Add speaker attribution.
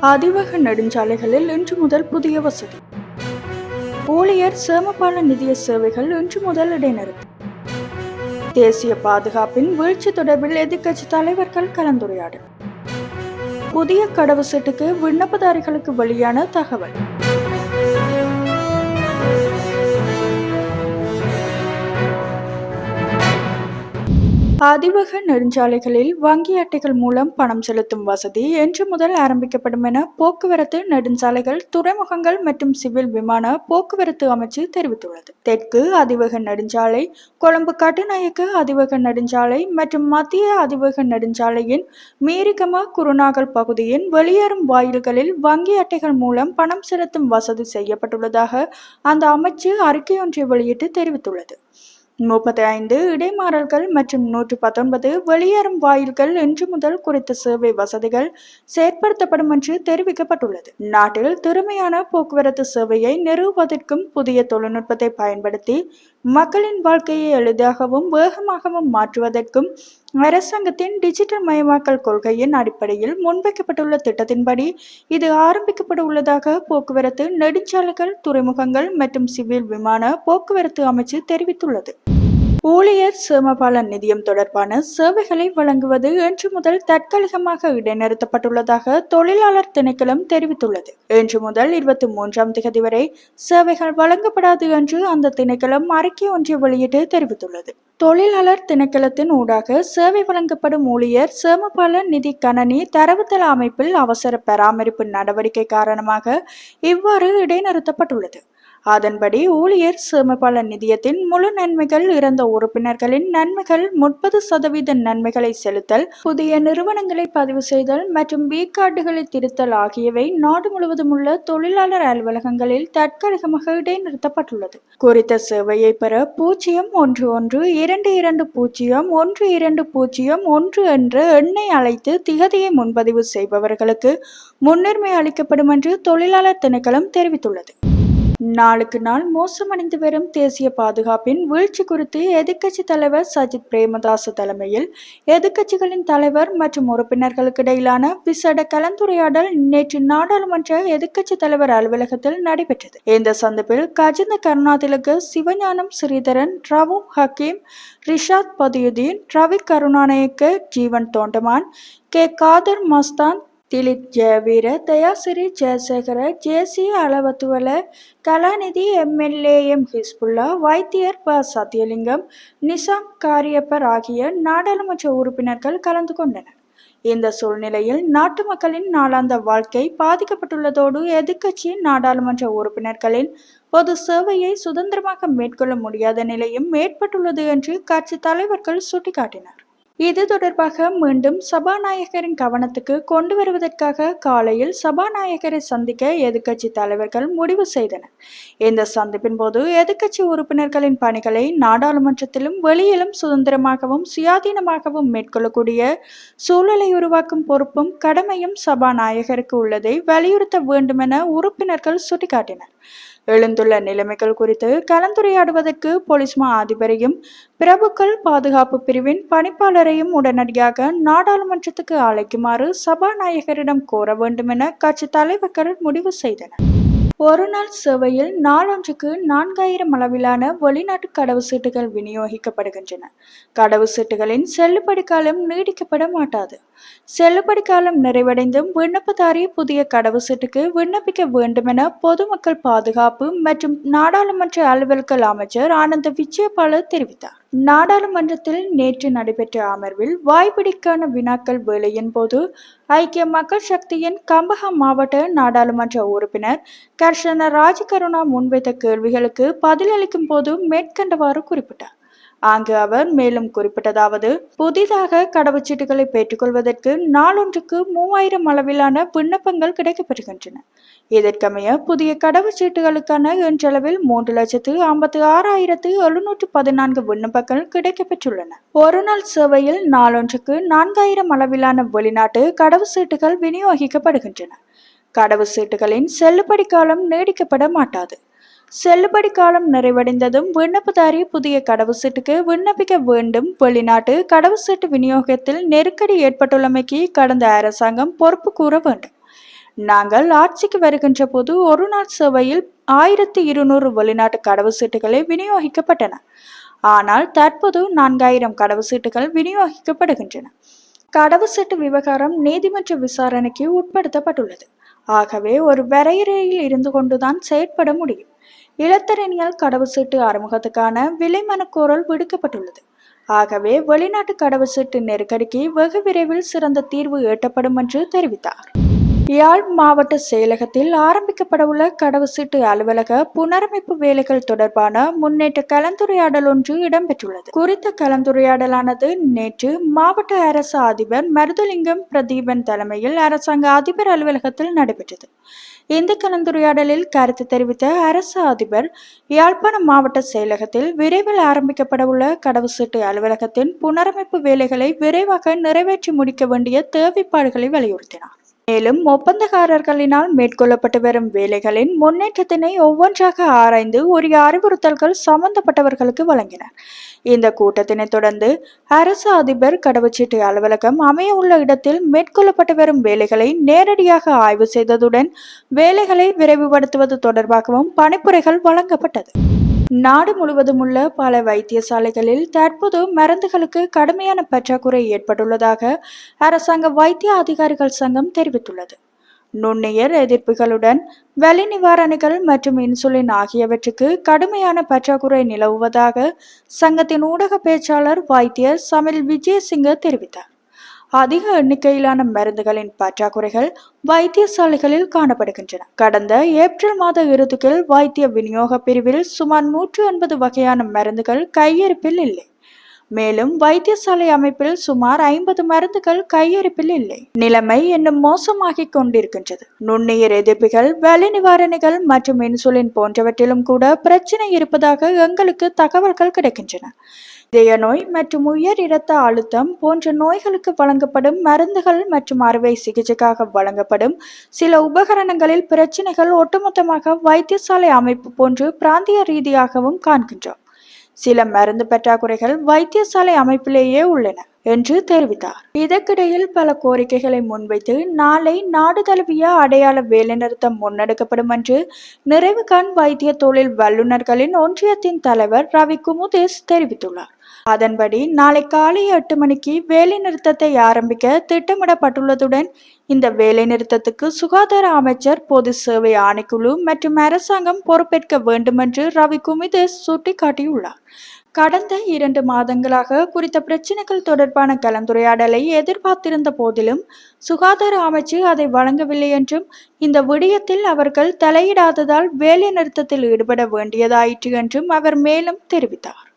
Speaker 1: அதிவேக நெடுஞ்சாலைகளில் இன்று முதல் புதிய வசதி. ஊழியர் சேமபால நிதிய சேவைகள் இன்று முதல் இடைநிறுத்தம். தேசிய பாதுகாப்பின் வீழ்ச்சி தொடர்பில் எதிர்க்கட்சி தலைவர்கள் கலந்துரையாடல். புதிய கடவுச்சீட்டுக்கு விண்ணப்பதாரிகளுக்கு வெளியான தகவல். பதிவக நெடுஞ்சாலைகளில் வங்கி அட்டைகள் மூலம் பணம் செலுத்தும் வசதி இன்று முதல் ஆரம்பிக்கப்படும் என போக்குவரத்து நெடுஞ்சாலைகள் துறைமுகங்கள் மற்றும் சிவில் விமான போக்குவரத்து அமைச்சு தெரிவித்துள்ளது. தெற்கு அதிவக நெடுஞ்சாலை கொழும்பு கட்டுநாயக்க அதிவக நெடுஞ்சாலை மற்றும் மத்திய அதிவக நெடுஞ்சாலையின் மீரிகம குருநாகல் பகுதியின் வெளியேறும் வாயில்களில் வங்கி அட்டைகள் மூலம் பணம் செலுத்தும் வசதி செய்யப்பட்டுள்ளதாக அந்த அமைச்சு அறிக்கை ஒன்றை வெளியிட்டு தெரிவித்துள்ளது. முப்பத்தி ஐந்து இடைமாறல்கள் மற்றும் நூற்று பத்தொன்பது வெளியேறும் வாயில்கள் இன்று முதல் குறித்த சேவை வசதிகள் செயற்படுத்தப்படும் என்று தெரிவிக்கப்பட்டுள்ளது. நாட்டில் திறமையான போக்குவரத்து சேவையை நிறுவுவதற்கும் புதிய தொழில்நுட்பத்தை பயன்படுத்தி மக்களின் வாழ்க்கையை எளிதாகவும் வேகமாகவும் மாற்றுவதற்கும் அரசாங்கத்தின் டிஜிட்டல் மயமாக்கல் கொள்கையின் அடிப்படையில் முன்வைக்கப்பட்டுள்ள திட்டத்தின்படி இது ஆரம்பிக்கப்பட உள்ளதாக போக்குவரத்து நெடுஞ்சாலைகள் துறைமுகங்கள் மற்றும் சிவில் விமான போக்குவரத்து அமைச்சு தெரிவித்துள்ளது. ஊழியர் சேமபாலன் நிதியம் தொடர்பான சேவைகளை வழங்குவது இன்று முதல் தற்காலிகமாக இடைநிறுத்தப்பட்டுள்ளதாக தொழிலாளர் திணைக்களம் தெரிவித்துள்ளது. இன்று முதல் இருபத்தி மூன்றாம் திகதி வரை சேவைகள் வழங்கப்படாது என்று அந்த திணைக்களம் அறிக்கை ஒன்றை வெளியிட்டு தெரிவித்துள்ளது. தொழிலாளர் திணைக்களத்தின் ஊடாக சேவை வழங்கப்படும் ஊழியர் சேமபாலன் நிதி கணனி தரவுத்தள அமைப்பில் அவசர பராமரிப்பு நடவடிக்கை காரணமாக இவ்வாறு இடைநிறுத்தப்பட்டுள்ளது. அதன்படி ஊழியர் சேமிப்பாளர் நிதியத்தின் முழு நன்மைகள் இறந்த உறுப்பினர்களின் நன்மைகள் முப்பது சதவீத நன்மைகளை செலுத்தல் புதிய நிறுவனங்களை பதிவு செய்தல் மற்றும் பி கார்டுகளை திருத்தல் ஆகியவை நாடு முழுவதும் உள்ள தொழிலாளர் அலுவலகங்களில் தற்காலிகமாக இடைநிறுத்தப்பட்டுள்ளது. குறித்த சேவையை பெற பூஜ்ஜியம் ஒன்று ஒன்று இரண்டு இரண்டு பூஜ்ஜியம் ஒன்று இரண்டு பூஜ்ஜியம் ஒன்று என்ற எண்ணை அழைத்து திகதியை முன்பதிவு செய்பவர்களுக்கு முன்னுரிமை அளிக்கப்படும் என்று தொழிலாளர் திணைக்களம் தெரிவித்துள்ளது. நாளுக்கு நாள் மோசமடைந்து வரும் தேசிய பாதுகாப்பின் வீழ்ச்சி குறித்து எதிர்க்கட்சி தலைவர் சஜித் பிரேமதாச தலைமையில் எதிர்க்கட்சிகளின் தலைவர் மற்றும் உறுப்பினர்களுக்கு இடையிலான விசேட கலந்துரையாடல் நேற்று நாடாளுமன்ற எதிர்க்கட்சி தலைவர் அலுவலகத்தில் நடைபெற்றது. இந்த சந்திப்பில் கஜிந்த கருணாதிலுக்கு சிவஞானம் ஸ்ரீதரன் ரவு ஹக்கீம் ரிஷாத் பதியுதீன் ரவி கருணாநாயக்கு ஜீவன் தோண்டமான் கே. காதர் மஸ்தான் திலித் ஜெயவீர தயாசிரி ஜெயசேகர ஜேசி அளவத்துவல கலாநிதி எம்எல்ஏ எம் ஹிஸ்புல்லா வைத்தியர் ப. சத்யலிங்கம் நிசாம் காரியப்பர் ஆகிய நாடாளுமன்ற உறுப்பினர்கள் கலந்து கொண்டனர். இந்த சூழ்நிலையில் நாட்டு மக்களின் நாளாந்த வாழ்க்கை பாதிக்கப்பட்டுள்ளதோடு எதிர்க்கட்சி நாடாளுமன்ற உறுப்பினர்களின் பொது சேவையை சுதந்திரமாக மேற்கொள்ள முடியாத நிலையும் ஏற்பட்டுள்ளது என்று கட்சி தலைவர்கள் சுட்டிக்காட்டினர். இது தொடர்பாக மீண்டும் சபாநாயகரின் கவனத்துக்கு கொண்டு வருவதற்காக காலையில் சபாநாயகரை சந்திக்க எதிர்க்கட்சி தலைவர்கள் முடிவு செய்தனர். இந்த சந்திப்பின் போது எதிர்க்கட்சி உறுப்பினர்களின் பணிகளை நாடாளுமன்றத்திலும் வெளியிலும் சுதந்திரமாகவும் சுயாதீனமாகவும் மேற்கொள்ளக்கூடிய சூழலை உருவாக்கும் பொறுப்பும் கடமையும் சபாநாயகருக்கு உள்ளதை வலியுறுத்த வேண்டுமென உறுப்பினர்கள் சுட்டிக்காட்டினர். எழுந்துள்ள நிலைமைகள் குறித்து கலந்துரையாடுவதற்கு போலீஸ் மா அதிபரையும் பிரபுக்கள் பாதுகாப்பு பிரிவின் பணிப்பாளரையும் உடனடியாக நாடாளுமன்றத்துக்கு அழைக்குமாறு சபாநாயகரிடம் கோர வேண்டும் என கட்சி தலைவர்கள் முடிவு செய்தனர். ஒரு நாள் சேவையில் நாளொன்றுக்கு நான்காயிரம் அளவிலான வெளிநாட்டு கடவுச்சீட்டுகள் விநியோகிக்கப்படுகின்றன. கடவுச்சீட்டுகளின் செல்லுபடி காலம் நீடிக்கப்பட மாட்டாது. செல்லுபடி காலம் நிறைவடைந்தும் விண்ணப்பதாரி புதிய கடவுச்சீட்டுக்கு விண்ணப்பிக்க வேண்டுமென பொதுமக்கள் பாதுகாப்பு மற்றும் நாடாளுமன்ற அலுவல்கள் அமைச்சர் ஆனந்த விஜயபால தெரிவித்தார். நாடாளுமன்றத்தில் நேற்று நடைபெற்ற அமர்வில் வாய்ப்பிடிக்கான வினாக்கள் வேலையின் போது ஐக்கிய மக்கள் சக்தியின் கம்பஹம் மாவட்ட நாடாளுமன்ற உறுப்பினர் கர்ஷன ராஜகருணா முன்வைத்த கேள்விகளுக்கு பதிலளிக்கும் போது மேற்கண்டவாறு குறிப்பிட்டார். அங்கு அவர் மேலும் குறிப்பிட்டதாவது புதிதாக கடவுச்சீட்டுகளை பெற்றுக்கொள்வதற்கு நாளொன்றுக்கு மூவாயிரம் அளவிலான விண்ணப்பங்கள் கிடைக்கப்பெறுகின்றன. இதற்கமைய புதிய கடவுச்சீட்டுகளுக்கான என்றளவில் மூன்று லட்சத்து ஐம்பத்தி ஆறாயிரத்து எழுநூற்று பதினான்கு விண்ணப்பங்கள் கிடைக்கப்பெற்றுள்ளன. ஒரு நாள் சேவையில் நாளொன்றுக்கு நான்காயிரம் அளவிலான வெளிநாட்டு கடவுச்சீட்டுகள் விநியோகிக்கப்படுகின்றன. கடவுச்சீட்டுகளின் செல்லுபடி காலம் நீடிக்கப்பட மாட்டாது. செல்லுபடி காலம் நிறைவடைந்ததும் விண்ணப்பதாரி புதிய கடவுச்சீட்டுக்கு விண்ணப்பிக்க வேண்டும். வெளிநாட்டு கடவுச்சீட்டு விநியோகத்தில் நெருக்கடி ஏற்பட்டுள்ளமைக்கு கடந்த அரசாங்கம் பொறுப்பு கூற வேண்டும். நாங்கள் ஆட்சிக்கு வருகின்ற போது ஒரு நாள் சேவையில் ஆயிரத்தி இருநூறு வெளிநாட்டு கடவுசீட்டுகளே விநியோகிக்கப்பட்டன. ஆனால் தற்போது நான்காயிரம் கடவுச்சீட்டுகள் விநியோகிக்கப்படுகின்றன. கடவுச்சீட்டு விவகாரம் நீதிமன்ற விசாரணைக்கு உட்படுத்தப்பட்டுள்ளது. ஆகவே ஒரு வரையறையில் இருந்து கொண்டுதான் செயற்பட முடியும். இளத்தரணியால் கடவுச்சீட்டு அறிமுகத்துக்கான விலை மனக்கோரல் விடுக்கப்பட்டுள்ளது. ஆகவே வெளிநாட்டு கடவுச்சீட்டு நெருக்கடிக்கு வெகு விரைவில் சிறந்த தீர்வு எட்டப்படும் என்று தெரிவித்தார். யாழ் மாவட்ட செயலகத்தில் ஆரம்பிக்கப்படவுள்ள கடவுச்சீட்டு அலுவலக புனரமைப்பு வேலைகள் தொடர்பான முன்னேற்ற கலந்துரையாடல் ஒன்று இடம்பெற்றுள்ளது. குறித்த கலந்துரையாடலானது நேற்று மாவட்ட அரசு அதிபர் மருதுலிங்கம் பிரதீபன் தலைமையில் அரசாங்க அதிபர் அலுவலகத்தில் நடைபெற்றது. இந்த கலந்துரையாடலில் கருத்து தெரிவித்த அரசு அதிபர் யாழ்ப்பாணம் மாவட்ட செயலகத்தில் விரைவில் ஆரம்பிக்கப்படவுள்ள கடவுச்சீட்டு அலுவலகத்தின் புனரமைப்பு வேலைகளை விரைவாக நிறைவேற்றி முடிக்க வேண்டிய தேவைப்பாடுகளை வலியுறுத்தினார். மேலும் ஒப்பந்தக்காரர்களினால் மேற்கொள்ளப்பட்டு வரும் வேலைகளின் முன்னேற்றத்தினை ஒவ்வொன்றாக ஆராய்ந்து உரிய அறிவுறுத்தல்கள் சம்பந்தப்பட்டவர்களுக்கு வழங்கினர். இந்த கூட்டத்தினை தொடர்ந்து அரசு அதிபர் கடவுச்சீட்டு அலுவலகம் அமைய உள்ள இடத்தில் மேற்கொள்ளப்பட்டு வரும் வேலைகளை நேரடியாக ஆய்வு செய்ததுடன் வேலைகளை விரைவுபடுத்துவது தொடர்பாகவும் பணிப்புரைகள் வழங்கப்பட்டது. நாடு முழுவதும் உள்ள பல வைத்தியசாலைகளில் தற்போது மருந்துகளுக்கு கடுமையான பற்றாக்குறை ஏற்பட்டுள்ளதாக அரசாங்க வைத்திய அதிகாரிகள் சங்கம் தெரிவித்துள்ளது. நுண்ணுயிர் எதிர்ப்புகளுடன் வலி நிவாரணிகள் மற்றும் இன்சுலின் ஆகியவற்றுக்கு கடுமையான பற்றாக்குறை நிலவுவதாக சங்கத்தின் ஊடக பேச்சாளர் வைத்தியர் சமில் விஜயசிங்க தெரிவித்தார். அதிக எண்ணிக்கையிலான மருந்துகளின் பற்றாக்குறைகள் வைத்தியசாலைகளில் காணப்படுகின்றன. கடந்த ஏப்ரல் மாத இறுதியில் வைத்திய விநியோக பிரிவில் சுமார் நூற்று எண்பது வகையான மருந்துகள் கையிருப்பில் இல்லை. மேலும் வைத்தியசாலை அமைப்பில் சுமார் ஐம்பது மருந்துகள் கையிருப்பில் இல்லை. நிலைமை இன்னும் மோசமாகிக் கொண்டிருக்கின்றது. நுண்ணுயிர் எதிர்ப்புகள் வலி நிவாரணிகள் மற்றும் இன்சுலின் போன்றவற்றிலும் கூட பிரச்சனை இருப்பதாக எங்களுக்கு தகவல்கள் கிடைக்கின்றன. இதய நோய் மற்றும் உயர் இரத்த அழுத்தம் போன்ற நோய்களுக்கு வழங்கப்படும் மருந்துகள் மற்றும் அறுவை சிகிச்சைக்காக வழங்கப்படும் சில உபகரணங்களில் பிரச்சனைகள் ஒட்டுமொத்தமாக வைத்தியசாலை அமைப்பு போன்று பிராந்திய ரீதியாகவும் காண்கின்றோம். சில மருந்து பற்றாக்குறைகள் வைத்தியசாலை அமைப்பிலேயே உள்ளன என்று தெரிவித்தார். இதற்கிடையில் பல கோரிக்கைகளை முன்வைத்து நாளை நாடு தழுவிய அடையாள வேலைநிறுத்தம் முன்னெடுக்கப்படும் என்று நிறைவு கண் வைத்திய தொழில் வல்லுநர்களின் ஒன்றியத்தின் தலைவர் ரவி குமுதேஷ் தெரிவித்துள்ளார். அதன்படி நாளை காலை எட்டு மணிக்கு வேலை நிறுத்தத்தை ஆரம்பிக்க திட்டமிடப்பட்டுள்ளதுடன் இந்த வேலை நிறுத்தத்துக்கு சுகாதார அமைச்சர் பொது சேவை ஆணைக்குழு மற்றும் அரசாங்கம் பொறுப்பேற்க வேண்டுமென்று ரவி குமிதேஷ் சுட்டிக்காட்டியுள்ளார். கடந்த இரண்டு மாதங்களாக குறித்த பிரச்சினைகள் தொடர்பான கலந்துரையாடலை எதிர்பார்த்திருந்த போதிலும் சுகாதார அமைச்சு அதை வழங்கவில்லை என்றும் இந்த விடயத்தில் அவர்கள் தலையிடாததால் வேலை நிறுத்தத்தில் ஈடுபட வேண்டியதாயிற்று என்றும் அவர் மேலும் தெரிவித்தார்.